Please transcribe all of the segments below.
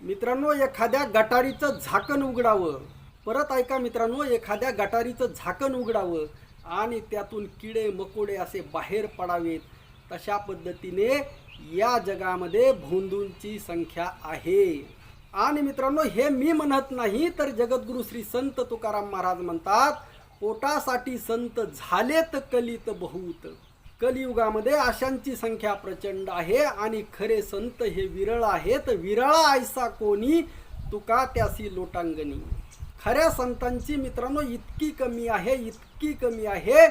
मित्रांनो एखाद्या गटारीचं झाकण उघडावं. परत ऐका मित्रांनो एखाद्या गटारीचं झाकण उघडावं आणि त्यातून किडे मकोडे असे बाहेर पडावेत. तशा पद्धतीने या जगामध्ये भोंदूंची संख्या आहे. आणि मित्रांनो हे मी म्हणत नाही तर जगद्गुरु श्री संत तुकाराम महाराज म्हणतात पोटासाठी संत झालेत कलित बहुत. कलियुगामध्ये अशांची संख्या प्रचंड आहे आणि खरे संत हे विरळ आहेत. विरळा आयसा कोणी? तुका त्यासी लोटांगणी. खऱ्या संतांची मित्रांनो इतकी कमी आहे इतकी कमी आहे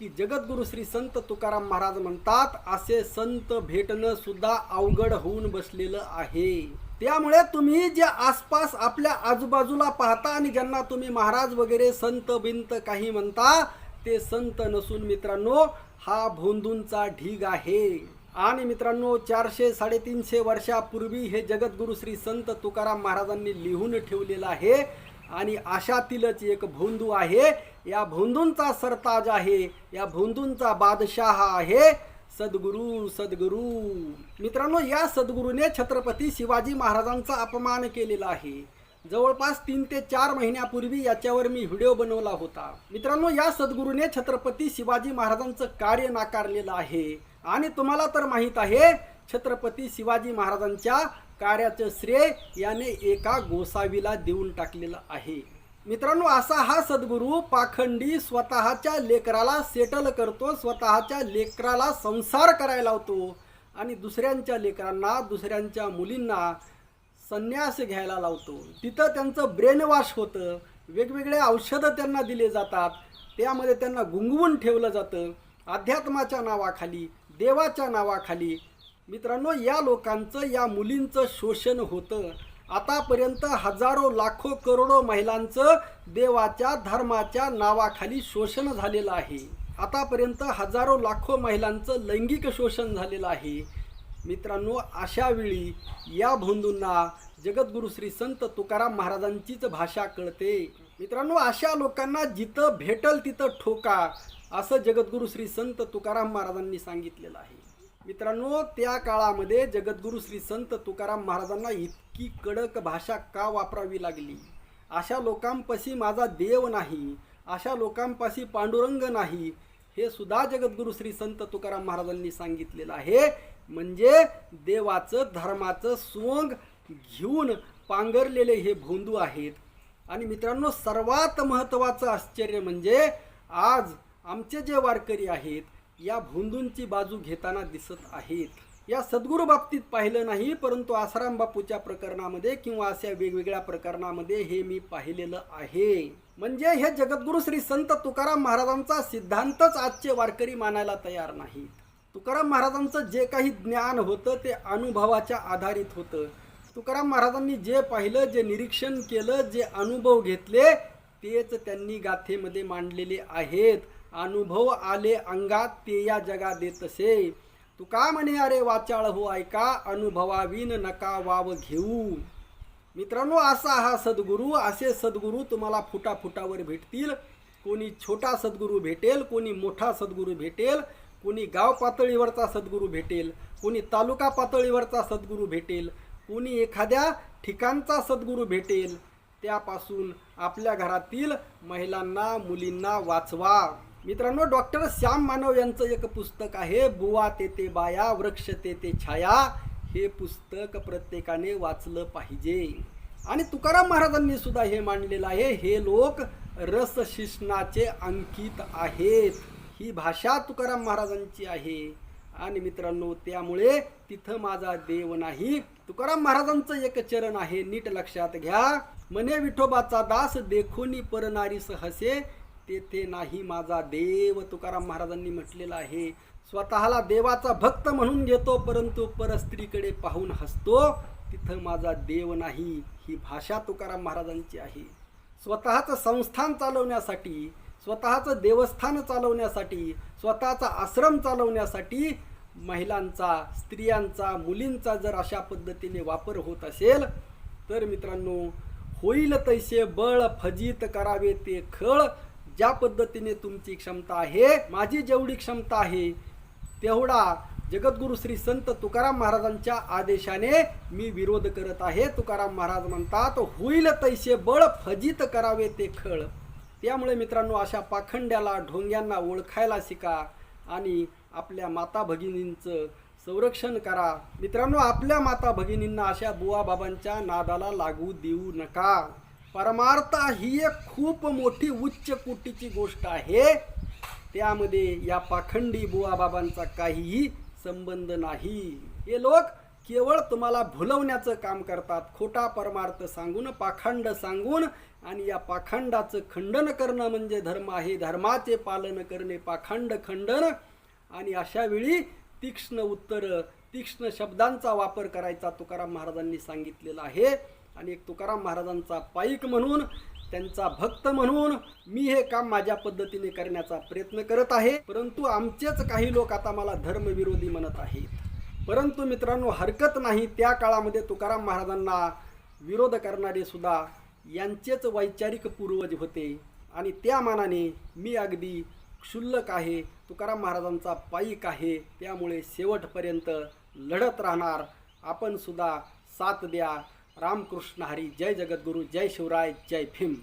की जगद्गुरु श्री संत तुकाराम महाराज म्हणतात असे संत भेटणं सुद्धा अवघड होऊन बसलेलं आहे. त्यामुळे तुम्ही जे आसपास आपल्या आजूबाजूला पाहता आणि ज्यांना तुम्ही महाराज वगैरे संत बिंत काही म्हणता ते संत नसून मित्रांनो हा भोंदूंचा ढीग आहे. आणि मित्रांनो चारशे साडेतीनशे वर्षापूर्वी हे जगद्गुरु श्री संत तुकाराम महाराजांनी लिहून ठेवलेलं आहे. आणि अशातीलच एक भोंदू आहे. या भोंदूंचा सरताज आहे. या भोंदूंचा बादशाह आहे सद्गुरू सद्गुरू. मित्रांनो या सद्गुरूने छत्रपती शिवाजी महाराजांचा अपमान केलेला आहे. जवळपास तीन ते चार महिन्यापूर्वी याच्यावर मी व्हिडिओ बनवला होता. मित्रांनो या सद्गुरूने छत्रपती शिवाजी महाराजांचं कार्य नाकारलेलं आहे. आणि तुम्हाला तर माहीत आहे छत्रपती शिवाजी महाराजांच्या कार्याचं श्रेय याने एका गोसावीला देऊन टाकलेलं आहे. मित्रांनो असा हा सद्गुरू पाखंडी स्वतःच्या लेकराला सेटल करतो स्वतःच्या लेकराला संसार करायला लावतो. आणि दुसऱ्यांच्या लेकरांना दुसऱ्यांच्या मुलींना संन्यास घ्यायला लावतो. तिथं त्यांचं ब्रेनवॉश होतं. वेगवेगळे औषधं त्यांना दिले जातात. त्यामध्ये त्यांना गुंगवून ठेवलं जातं. अध्यात्माच्या नावाखाली देवाच्या नावाखाली. मित्रांनो या लोकांचं या मुलींचं शोषण होतं. आतापर्यंत हजारो लाखो करोडो महिलांचं देवाच्या धर्माच्या नावाखाली शोषण झालेलं आहे. आतापर्यंत हजारो लाखो महिलांचं लैंगिक शोषण झालेलं आहे. मित्रांनो अशा वेळी या भोंदूंना जगद्गुरु श्री संत तुकाराम महाराजांचीच भाषा कळते. मित्रांनो अशा लोकांना जिथं भेटल तिथं ठोका असं जगद्गुरु श्री संत तुकाराम महाराजांनी सांगितलेलं आहे. मित्रांनो त्या काळामध्ये जगद्गुरु श्री संत तुकाराम महाराजांना इतकी कडक भाषा का वापरावी लागली? अशा लोकांपाशी माझा देव नाही अशा लोकांपाशी पांडुरंग नाही हे सुद्धा जगद्गुरु श्री संत तुकाराम महाराजांनी सांगितलेलं आहे. म्हणजे देवाचं धर्माचं सोंग घेऊन पांघरलेले हे भोंदू आहेत. आणि मित्रांनो सर्वात महत्त्वाचं आश्चर्य म्हणजे आज आमचे जे वारकरी आहेत या भोंदूंची बाजू घेताना दिसत आहेत. या सद्गुरू बाबतीत पाहिलं नाही परंतु आसाराम बापूच्या प्रकरणामध्ये किंवा अशा वेगवेगळ्या प्रकरणामध्ये हे मी पाहिलेलं आहे. म्हणजे हे जगद्गुरू श्री संत तुकाराम महाराजांचा सिद्धांतच आजचे वारकरी मानायला तयार नाहीत. तुकाराम महाराजांचं जे काही ज्ञान होतं ते अनुभवाच्या आधारित होतं. तुकाराम महाराजांनी जे पाहिलं जे निरीक्षण केलं जे अनुभव घेतले तेच त्यांनी गाथेमध्ये मांडलेले आहेत. अनुभव आले अंगात ते या जगा देतसे तुका म्हणे अरे वाचाळ हो ऐका अनुभवाविन नका वाव घेऊ. मित्रांनो असा हा सद्गुरू असे सद्गुरू तुम्हाला फुटाफुटावर भेटतील. कोणी छोटा सद्गुरू भेटेल कोणी मोठा सद्गुरू भेटेल. कुणी गाव पातळीवरचा सद्गुरू भेटेल कुणी तालुका पातळीवरचा सद्गुरू भेटेल कुणी एखाद्या ठिकाणचा सद्गुरू भेटेल त्यापासून आपल्या घरातील महिलांना मुलींना वाचवा. मित्रांनो डॉक्टर श्याम मानव यांचं एक पुस्तक आहे बुवा तेते बाया वृक्ष तेते छाया. हे पुस्तक प्रत्येकाने वाचलं पाहिजे. आणि तुकाराम महाराजांनी सुद्धा हे मांडलेलं आहे हे लोक रसशिष्णाचे अंकित आहेत. ही भाषा तुकाराम महाराजांची आहे. आणि मित्रांनो त्यामुळे तिथं माझा देव नाही. तुकाराम महाराजांचं एक चरण आहे नीट लक्षात घ्या. मने विठोबाचा दास देखोनी परनारी सहसे तेथे नाही माझा देव तुकाराम महाराजांनी म्हटलेला आहे. स्वतःला देवाचा भक्त म्हणून घेतो परंतु परस्त्रीकडे पाहून हसतो. तिथं माझा देव नाही. ही भाषा तुकाराम महाराजांची आहे. स्वतःचं संस्थान चालवण्यासाठी स्वतःचं देवस्थान चालवण्यासाठी स्वतःचा आश्रम चालवण्यासाठी महिलांचा स्त्रियांचा मुलींचा जर अशा पद्धतीने वापर होत असेल तर मित्रांनो होईल तैसे बळ फजित करावे ते खळ ज्या पद्धतीने तुमची क्षमता आहे माझी जेवढी क्षमता आहे तेवढा जगद्गुरु श्री संत तुकाराम महाराजांच्या आदेशाने मी विरोध करत आहे. तुकाराम महाराज म्हणतात होईल तैसे बळ फजित करावे ते खळ. त्यामुळे मित्रांनो अशा पाखंड्याला ढोंग्यांना ओळखायला शिका आणि आपल्या माता भगिनींचं संरक्षण करा. मित्रांनो आपल्या माता भगिनींना अशा बुवा बाबांच्या नादाला लागू देऊ नका. परमार्था ही एक खूप मोठी उच्च कोटीची गोष्ट आहे. त्यामध्ये या पाखंडी बुवा बाबांचा काहीही संबंध नाही. हे लोक केवळ तुम्हाला भुलवण्याचं काम करतात. खोटा परमार्थ सांगून पाखंड सांगून आणि या पाखंडाचं खंडन करणं म्हणजे धर्म आहे. धर्माचे पालन करणे पाखंड खंडन आणि अशावेळी तीक्ष्ण उत्तर तीक्ष्ण शब्दांचा वापर करायचा तुकाराम महाराजांनी सांगितलेला आहे. आणि एक तुकाराम महाराजांचा पाईक म्हणून त्यांचा भक्त म्हणून मी हे काम माझ्या पद्धतीने करण्याचा प्रयत्न करत आहे. परंतु आमचेच काही लोक आता मला धर्मविरोधी म्हणत आहेत. परंतु मित्रांनो हरकत नाही. त्या काळामध्ये तुकाराम महाराजांना विरोध करणारे सुद्धा यांचेच वैचारिक पूर्वज होते. आणि त्या मानाने मी अगदी क्षुल्लक आहे. तुकाराम महाराजांचा पाईक आहे. त्यामुळे शेवटपर्यंत लढत राहणार. आपण सुद्धा साथ द्या. रामकृष्ण हरी. जय जगद्गुरू. जय शिवराय. जय भीम.